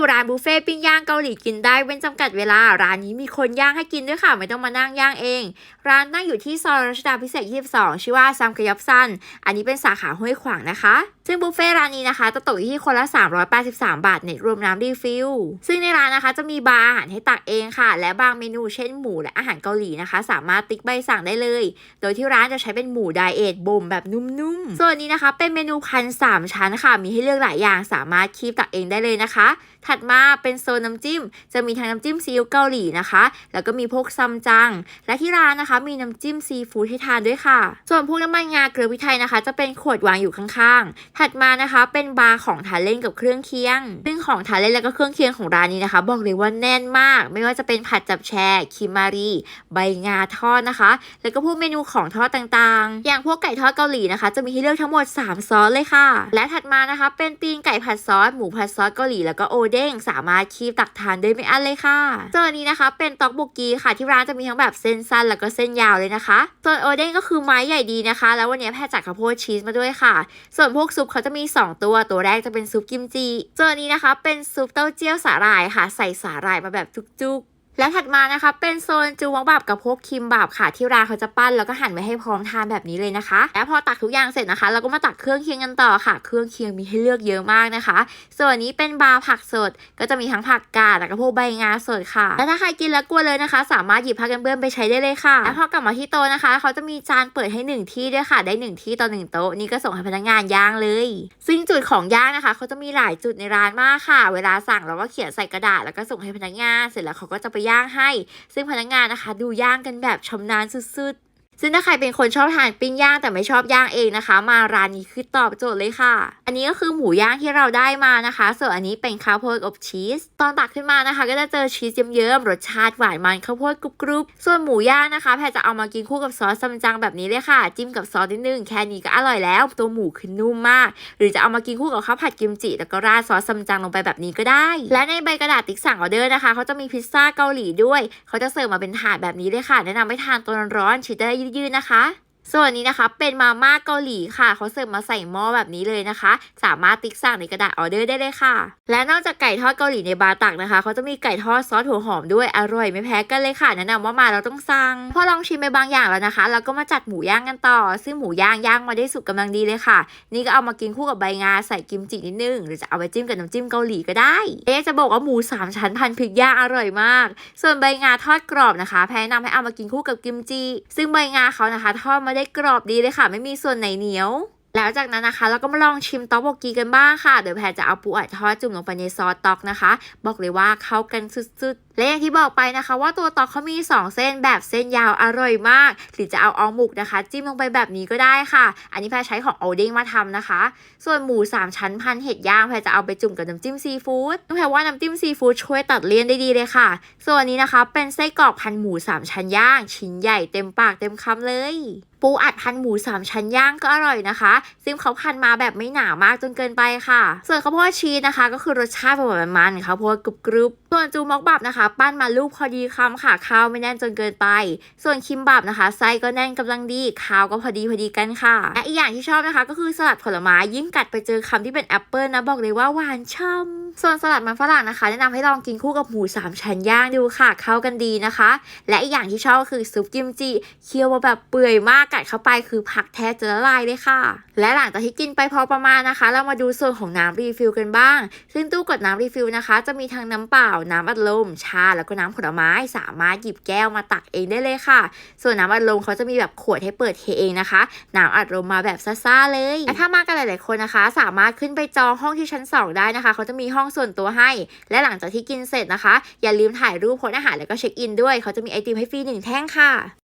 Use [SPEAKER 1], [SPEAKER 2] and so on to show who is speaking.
[SPEAKER 1] อยู่ร้านบุฟเฟ่ต์ปิ้งย่างเกาหลีกินได้เว้นจำกัดเวลา ร้านนี้มีคนย่างให้กินด้วยค่ะ ไม่ต้องมานั่งย่างเอง ร้านตั้งอยู่ที่ซอยรัชดาพิเศษ 22 ชื่อว่าซัมกยับซัน อันนี้เป็นสาขาห้วยขวางนะคะซึ่งบุฟเฟ่ร้านนี้นะคะจะตกอยู่ที่คนละ 383 บาทเน็ตรวมน้ำรีฟิล ซึ่งในร้านนะคะจะมีบาร์อาหารให้ตักเองค่ะ และบางเมนูเช่นหมูและอาหารเกาหลีนะคะ สามารถติ๊กใบสั่งได้เลย โดยที่ร้านจะใช้เป็นหมูไดเอทบ่มแบบนุ่มๆ ส่วนนี้นะคะเป็นเมนูพันสามชั้นค่ะ มีให้เลือกหลายอย่างสามารถคีบตักเองได้เลยนะคะ ถัดมาเป็นโซนน้ำจิ้ม จะมีทั้งน้ำจิ้มซีอิ๊วเกาหลีนะคะ แล้วก็มีพวกซัมจัง และที่ร้านนะคะมีน้ำจิ้มซีฟู้ดให้ทานด้วยค่ะ ส่วนพวกน้ำมันงาเกลือพริกไทยนะคะ จะเป็นขวดวางอยู่ข้างๆถัดมานะคะเป็นบาร์ของทานเล่นกับเครื่องเคียง ซึ่งของทานเล่นแล้วก็เครื่องเคียงของร้านนี้นะคะ บอกเลยว่าแน่นมาก ไม่ว่าจะเป็นผัดจับแชร์คิมารีใบงาทอดนะคะ แล้วก็พวกเมนูของทอดต่างๆ อย่างพวกไก่ทอดเกาหลีนะคะ จะมีให้เลือกทั้งหมด 3 ซอสเลยค่ะ และถัดมานะคะ เป็นตีนไก่ผัดซอสหมูผัดซอสเกาหลีแล้วก็โอเด้งสามารถคีบตักทานได้ไม่อั้นเลยค่ะส่วนนี้นะคะ เป็นต็อกบุกีค่ะที่ร้านจะมีทั้งแบบเส้นสั้นแล้วก็เส้นยาวเลยนะคะส่วนโอเด้งก็คือไม้ใหญ่ดีนะคะ แล้ววันนี้แพทย์จัดข้าวโพดชีสมาด้วยค่ะ ส่วนพวกซปเขาจะมี 2 ตัว ตัวแรกจะเป็นซุปกิมจิตัวนอันนี้นะคะ เป็นซุปเต้าเจี้ยวสาหร่ายค่ะ ใส่สาหร่ายมาแบบจุกๆ และถัดมานะคะเป็นโซนจูวังบับกับพวกคิมบับค่ะ ที่ร้านเขาจะปั้นแล้วก็หั่นไว้ให้พร้อมทานแบบนี้เลยนะคะ และพอตักทุกอย่างเสร็จนะคะ เราก็มาตักเครื่องเคียงกันต่อค่ะ เครื่องเคียงมีให้เลือกเยอะมากนะคะ ส่วนนี้เป็นบาร์ผักสด ก็จะมีทั้งผักกาดแล้วก็พวกใบงาสดค่ะ และถ้าใครกินแล้วกลัวเลยนะคะ สามารถหยิบผ้ากันเปื้อนไปใช้ได้เลยค่ะ และพอกลับมาที่โต๊ะนะคะ เขาจะมีจานเปิดให้หนึ่งที่ด้วยค่ะ ได้หนึ่งที่ต่อหนึ่งโต๊ะนี่ก็ส่งให้พนักงานย่างเลย ซึ่งจุดของย่างนะคะ เขาจะมีหลายจุดในร้านมากค่ะ เวลาสั่งเราก็เขียนใส่กระดาษแล้วก็ส่งให้พนักงาน เสร็จแล้วเขาก็จะไปย่างให้ ซึ่งพนักงานนะคะ ดูย่างกันแบบชำนาญสุดๆ ซึ่งถ้าใครเป็นคนชอบทานปิ้งย่างแต่ไม่ชอบย่างเองนะคะ มาร้านนี้คือตอบโจทย์เลยค่ะ อันนี้ก็คือหมูย่างที่เราได้มานะคะ ส่วนอันนี้เป็นข้าวโพดอบชีส ตอนตักขึ้นมานะคะ ก็จะเจอชีสเยิ้มๆรสชาติหวานมันข้าวโพดกรุบๆส่วนหมูย่างนะคะแพรจะเอามากินคู่กับซอสซัมจังแบบนี้เลยค่ะ จิ้มกับซอสนิดนึงแค่นี้ก็อร่อยแล้ว ตัวหมูคือนุ่มมาก หรือจะเอามากินคู่กับข้าวผัดกิมจิแล้วก็ราดซอสซัมจังลงไปแบบนี้ก็ได้ และในใบกระดาษติ๊กสั่งออเดอร์นะคะเขาจะมีพิซซ่าเกาหลีด้วย เขาจะเสิร์ฟมาเป็นถาดแบบนี้เลยค่ะ แนะนำให้ทานตอนร้อนๆชีสจะได้ยืดๆนะคะ ส่วนนี้นะคะเป็นมาม่าเกาหลีค่ะเขาเสิร์ฟมาใส่หม้อแบบนี้เลยนะคะ สามารถติ๊กสั่งในกระดาษออเดอร์ได้เลยค่ะ และนอกจากไก่ทอดเกาหลีในบาร์ตักนะคะเขาจะมีไก่ทอดซอสถั่วหอมด้วยอร่อยไม่แพ้กันเลยค่ะแนะนำว่ามาเราต้องสั่งพอลองชิมไปบางอย่างแล้วนะคะ เราก็มาจัดหมูย่างกันต่อ ซึ่งหมูย่างย่างมาได้สุกกำลังดีเลยค่ะ นี่ก็เอามากินคู่กับใบงาใส่กิมจินิดนึง หรือจะเอาไปจิ้มกับน้ำจิ้มเกาหลีก็ได้ เอ๊จะบอกว่าหมูสามชั้นพันพริกย่างอร่อยมาก ส่วนใบงาทอดกรอบนะคะ แพนะนำให้เอามากินคู่กับกิมจิซึ่งใบงาเขานะคะทอดมาได้กรอบดีเลยค่ะ ไม่มีส่วนไหนเหนียวแล้วจากนั้นนะคะ เราก็มาลองชิมต๊อกโบกีกันบ้างค่ะโดยแพรจะเอาปูอัดทอดจุ่มลงไปในซอสต๊อกนะคะ บอกเลยว่าเข้ากันสุดๆ และอย่างที่บอกไปนะคะ ว่าตัวต๊อกเขามี 2 เส้นแบบเส้นยาวอร่อยมาก หรือจะเอาอองหมุกนะคะ จิ้มลงไปแบบนี้ก็ได้ค่ะ อันนี้แพรใช้ของโอเด้งมาทำนะคะ ส่วนหมู 3 ชั้นพันเห็ดย่างแพรจะเอาไปจุ่มกับน้ำจิ้มซีฟู้ดแพรว่าน้ำจิ้มซีฟู้ดช่วยตัดเลี่ยนได้ดีเลยค่ะ ส่วนนี้นะคะ เป็นไส้กรอกพันหมู 3 ชั้นย่าง ชิ้นใหญ่เต็มปากเต็มคำเลย ปูอัดพันหมู3ชั้นย่างก็อร่อยนะคะ ซึ่งเขาพันมาแบบไม่หนามากจนเกินไปค่ะ ส่วนข้าวโพดชีสนะคะ ก็คือรสชาติแบบมันๆข้าวโพดกรุบส่วนจูมอกบับนะคะ ปั้นมาลูกพอดีคำค่ะข้าวไม่แน่นจนเกินไป ส่วนคิมบับนะคะไส้ก็แน่นกำลังดีข้าวก็พอดีพอดีกันค่ะและอีกอย่างที่ชอบนะคะ ก็คือสลัดผลไม้ยิ่งกัดไปเจอคำที่เป็นแอปเปิลนะบอกเลยว่าหวานช่ำส่วนสลัดมันฝรั่งนะคะ แนะนำให้ลองกินคู่กับหมูสามชั้นย่างดูค่ะเข้ากันดีนะคะ และอีกอย่างที่ชอบก็คือซุปกิมจิเคี่ยวมาแบบเปื่อยมากกัดเข้าไปคือผักแทบจะละลายเลยค่ะ และหลังจากที่กินไปพอประมาณนะคะ เรามาดูส่วนของน้ำรีฟิลกันบ้าง ซึ่งตู้กดน้ำรีฟิลนะคะ จะมีทั้งน้ำเปล่า น้ำอัดลม ชา แล้วก็น้ำผลไม้สามารถหยิบแก้วมาตักเองได้เลยค่ะ ส่วนน้ำอัดลมเขาจะมีแบบขวดให้เปิดเทเองนะคะ น้ำอัดลมมาแบบซ่าๆเลยและถ้ามากันหลายๆคนนะคะ สามารถขึ้นไปจองห้องที่ชั้น 2 ได้นะคะ เขาจะมีห้องส่วนตัวให้ และหลังจากที่กินเสร็จนะคะ อย่าลืมถ่ายรูปโพสอาหารแล้วก็เช็คอินด้วย เขาจะมีไอติมให้ฟรีหนึ่งแท่งค่ะ